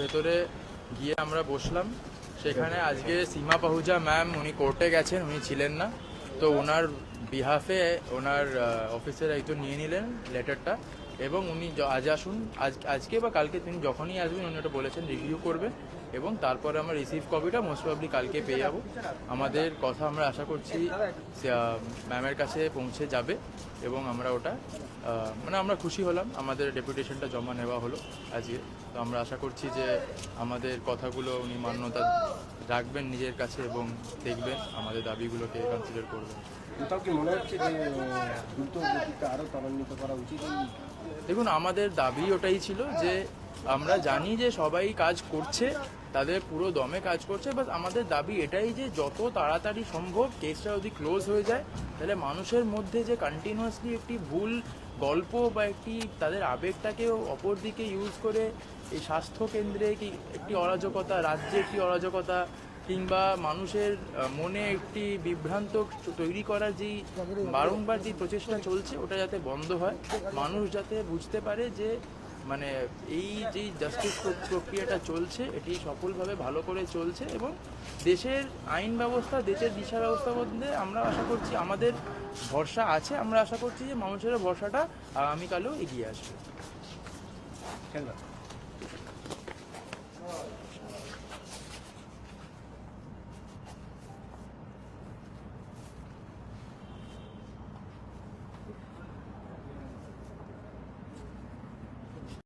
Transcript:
ভেতরে গিয়ে আমরা বসলাম। সেখানে আজকে সীমা পাহুজা ম্যাম উনি কোর্টে গেছেন, উনি ছিলেন না। তো ওনার বিহাফে ওনার অফিসের একজন নিয়ে নিলেন লেটারটা এবং উনি আজ আসুন। আজ আজকে বা কালকে তিনি যখনই আসবেন, উনি ওটা বলেছেন রিভিউ করবে এবং তারপরে আমরা রিসিভ কপিটা মোস্ট প্রবলি কালকে পেয়ে যাব। আমাদের কথা আমরা আশা করছি ম্যামের কাছে পৌঁছে যাবে এবং আমরা ওটা মানে আমরা খুশি হলাম। আমাদের ডেপুটেশনটা জমা নেওয়া হলো আজকে। তো আমরা আশা করছি যে আমাদের কথাগুলো উনি মান্যতা রাখবেন নিজের কাছে এবং দেখবেন আমাদের দাবিগুলোকে কনসিডার করবেন। কি মনে হচ্ছে যে দ্রুত গতিতে আরও ত্বরান্বিত করা উচিত? দেখুন আমাদের দাবি ওটাই ছিল যে আমরা জানি যে সবাই কাজ করছে, তাদের পুরো দমে কাজ করছে বাট আমাদের দাবি এটাই যে যত তাড়াতাড়ি সম্ভব কেসটা যদি ক্লোজ হয়ে যায়, তাহলে মানুষের মধ্যে যে কন্টিনিউয়াসলি একটি ভুল গল্প বা একটি তাদের আবেগটাকে অপর দিকে ইউজ করে এই স্বাস্থ্য কেন্দ্রে কি একটি অরাজকতা, রাজ্যে একটি অরাজকতা, কিংবা মানুষের মনে একটি বিভ্রান্ত তৈরি করার যেই বারংবার যে প্রচেষ্টা চলছে, ওটা যাতে বন্ধ হয়, মানুষ যাতে বুঝতে পারে যে মানে এই যে জাস্টিস প্রক্রিয়াটা চলছে, এটি সফলভাবে ভালো করে চলছে এবং দেশের আইন ব্যবস্থা, দেশের দিশা ব্যবস্থা মধ্যে আমরা আশা করছি, আমাদের ভরসা আছে, আমরা আশা করছি যে মানুষের ভরসাটা আগামীকালেও এগিয়ে আসবে।